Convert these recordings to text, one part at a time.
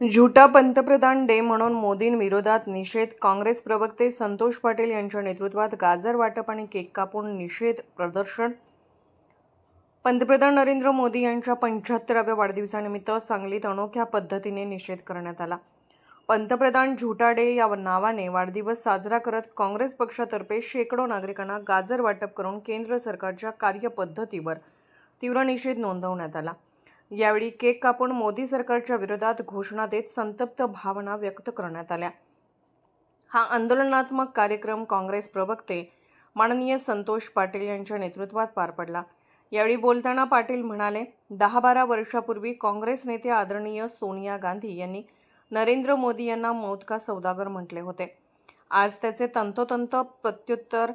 झुटा पंतप्रधान डे म्हणून मोदींविरोधात निषेध. काँग्रेस प्रवक्ते संतोष पाटील यांच्या नेतृत्वात गाजर वाटप आणि केक कापून निषेध प्रदर्शन. पंतप्रधान नरेंद्र मोदी यांच्या पंच्याहत्तराव्या वाढदिवसानिमित्त सांगलीत अनोख्या पद्धतीने निषेध करण्यात आला. पंतप्रधान झुटा डे या नावाने वाढदिवस साजरा करत काँग्रेस पक्षातर्फे शेकडो नागरिकांना गाजर वाटप करून केंद्र सरकारच्या कार्यपद्धतीवर तीव्र निषेध नोंदवण्यात आला. यावेळी केक कापून मोदी सरकारच्या विरोधात घोषणा देत संतप्त भावना व्यक्त करण्यात आल्या. हा आंदोलनात्मक कार्यक्रम काँग्रेस प्रवक्ते माननीय संतोष पाटील यांच्या नेतृत्वात पार पडला. यावेळी बोलताना पाटील म्हणाले दहा बारा वर्षापूर्वी काँग्रेस नेते आदरणीय सोनिया गांधी यांनी नरेंद्र मोदी यांना मौत का सौदागर म्हटले होते. आज त्याचे तंतोतंत प्रत्युत्तर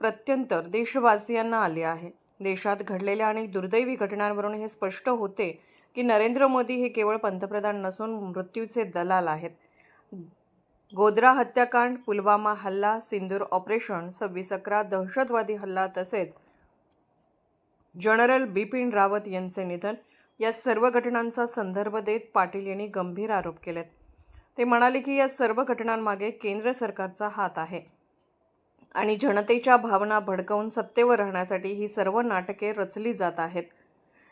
प्रत्यंतर देशवासियांना आले आहे. देशात घडलेल्या अनेक दुर्दैवी घटनांवरून हे स्पष्ट होते की नरेंद्र मोदी हे केवळ पंतप्रधान नसून मृत्यूचे दलाल आहेत. गोद्रा हत्याकांड पुलवामा हल्ला सिंदूर ऑपरेशन सव्वीस अकरा दहशतवादी हल्ला तसेच जनरल बिपिन रावत यांचे निधन या सर्व घटनांचा संदर्भ देत पाटील यांनी गंभीर आरोप केलेत. ते म्हणाले की या सर्व घटनांमागे केंद्र सरकारचा हात आहे. आणि जनतेच्या भावना भडकवून सत्तेवर राहण्यासाठी ही सर्व नाटके रचली जात आहेत.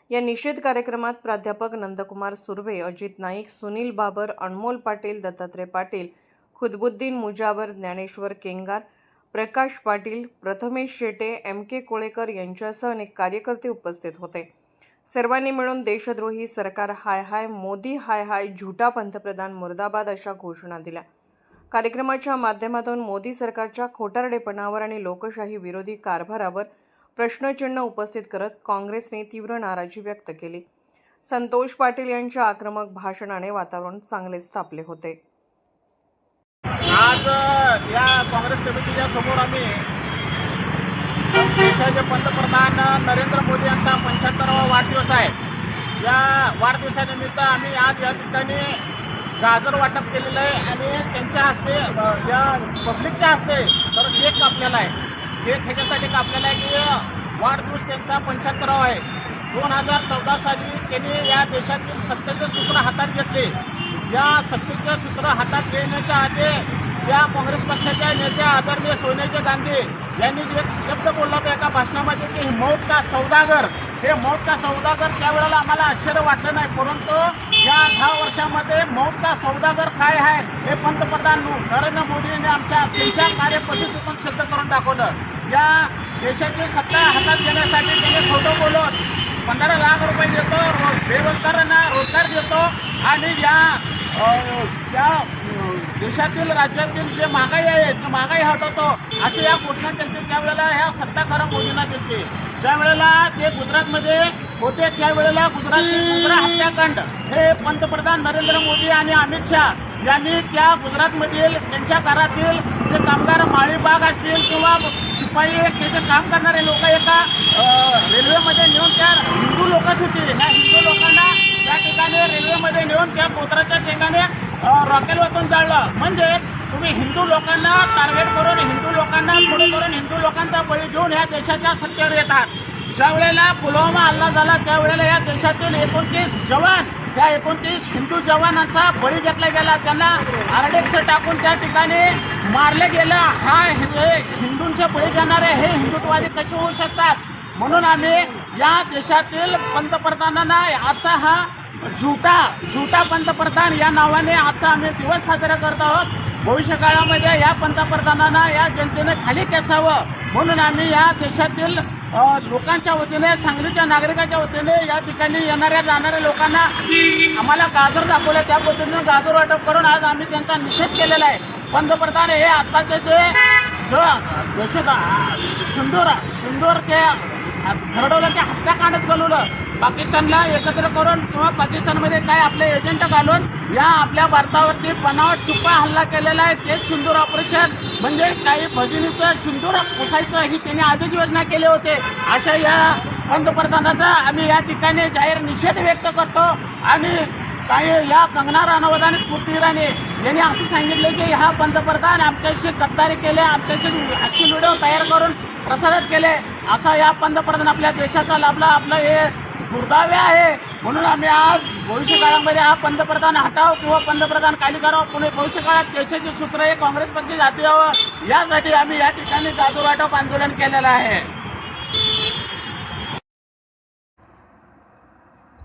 या निषेध कार्यक्रमात प्राध्यापक नंदकुमार सुर्वे अजित नाईक सुनील बाबर अनमोल पाटील दत्तात्रय पाटील खुदबुद्दीन मुजावर ज्ञानेश्वर केंगार प्रकाश पाटील प्रथमेश शेटे एम के कोळेकर यांच्यासह अनेक कार्यकर्ते उपस्थित होते. सर्वांनी मिळून देशद्रोही सरकार हाय हाय मोदी हाय हाय झुटा पंतप्रधान मुर्दाबाद अशा घोषणा दिल्या. कार्यक्रमाच्या माध्यमातून मोदी सरकारच्या खोटारडेपणावर आणि लोकशाही विरोधी कारभारावर प्रश्नचिन्ह उपस्थित करत काँग्रेसने तीव्र नाराजी व्यक्त केली. संतोष पाटील यांच्या आक्रमक भाषणाने वातावरण चांगलेच तापले होते. आज या काँग्रेस कमिटीच्या समोर आम्ही देशाचे पंतप्रधान नरेंद्र मोदी यांचा पंच्याहत्तरावा वाढदिवस आहे. या वाढदिवसानिमित्त आम्ही आज या ठिकाणी गाजर वाटप केलेलं आहे आणि त्यांच्या हस्ते या पब्लिकच्या हस्ते तर केक कापलेला आहे. केक ह्याच्यासाठी कापलेला आहे की वाढदिवस त्यांचा पंच्याहत्तरावा आहे. दोन हजार चौदा साली त्यांनी या देशातील सत्तेचे सूत्र हातात घेतले. या सत्तेचे सूत्र हातात घेण्याच्या आधी या काँग्रेस पक्षाच्या नेत्या आदरणीय सोनिया गांधी यांनी एक शब्द बोलला होता एका भाषणामध्ये की मौत का सौदागर? हे मौत का सौदागर त्यावेळेला आम्हाला आश्चर्य वाटलं नाही परंतु या दहा वर्षामध्ये मौका सौदागर काय आहे हे पंतप्रधान नरेंद्र मोदींनी आमच्या त्यांच्या कार्यपद्धतीतून सिद्ध करून दाखवलं. या देशाची सत्ता हातात घेण्यासाठी त्यांनी खोटं बोलून पंधरा लाख रुपये देतो रो- बेरोजगारांना रोजगार देतो आणि या त्या देशातील राज्यातील जे महागाई आहे ती महागाई हटवतो अशी या घोषणा त्यांची त्यावेळेला ह्या सत्ताधारा मोदींना दिली. ज्या वेळेला ते गुजरातमध्ये होते त्यावेळेला गुजरात गुजरा हत्याकांड. हे पंतप्रधान नरेंद्र मोदी आणि अमित शहा यांनी त्या गुजरातमधील त्यांच्या घरातील जे कामगार माळीबाग असतील किंवा शिपाई तिथे काम करणारे लोक एका रेल्वेमध्ये नेऊन त्या हिंदू लोकच होती. ह्या हिंदू लोकांना त्या ठिकाणी रेल्वेमध्ये नेऊन त्या पोत्राच्या ठिकाणी रॉकेल वाचून जाळलं. म्हणजे तुम्ही हिंदू लोकांना टार्गेट करून हिंदू लोकांना पुढे करून हिंदू लोकांचा बळी घेऊन ह्या देशाच्या सत्तेवर येतात. ज्या वेळेला पुलवामा हल्ला झाला त्यावेळेला या देशातील एकोणतीस जवान त्या एकोणतीस हिंदू जवानांचा बळी घेतला गेला. त्यांना आरडेक्स टाकून त्या ठिकाणी मारले गेलं. हा हे हिंदूंचे बळी घेणारे हे हिंदुत्ववादी कसे होऊ शकतात? म्हणून आम्ही या देशातील पंतप्रधानांना आजचा हा झुटा झुटा पंतप्रधान या नावाने आजचा आम्ही दिवस साजरा करत आहोत. भविष्य काळामध्ये या पंतप्रधानांना या जनतेने खाली खेचावं. म्हणून आम्ही या देशातील लोकांच्या वतीने सांगलीच्या नागरिकांच्या वतीने या ठिकाणी येणाऱ्या जाणाऱ्या लोकांना आम्हाला गाजर दाखवले. त्या पद्धतीने गाजर वाटप करून आज आम्ही त्यांचा निषेध केलेला आहे. पंतप्रधान हे आत्ताचे जे जो देशात सिंदूर ते घडवलं ते हत्याकांडच चालवलं पाकिस्तानला एकत्र करून किंवा पाकिस्तानमध्ये काय आपले एजंट घालून या आपल्या भारतावरती बनावट चुका हल्ला केलेला आहे तेच सिंदूर ऑपरेशन म्हणजे काही भगिनीचं सिंदूर पुसायचं ही त्यांनी आधीच योजना केली होते. अशा या पंतप्रधानाचा आम्ही या ठिकाणी जाहीर निषेध व्यक्त करतो. आणि काय या कंगना राणावत आणि स्मृती इराणी यांनी असं सांगितलं की हा पंतप्रधान आमच्याशी गद्दारी केले आमच्याशी अशी व्हिडिओ तयार करून प्रसारित केले. असा या पंतप्रधान आपल्या देशाचा लाभला. आपलं हे दुर्दावे आहे. म्हणून आम्ही आज भविष्य काळामध्ये हा पंतप्रधान हटाव किंवा पंतप्रधान खाली करावं. पुणे भविष्य काळात देशाचे सूत्र हे काँग्रेस पक्ष जाती यासाठी आम्ही या ठिकाणी जादूवाटप आंदोलन केलेलं आहे.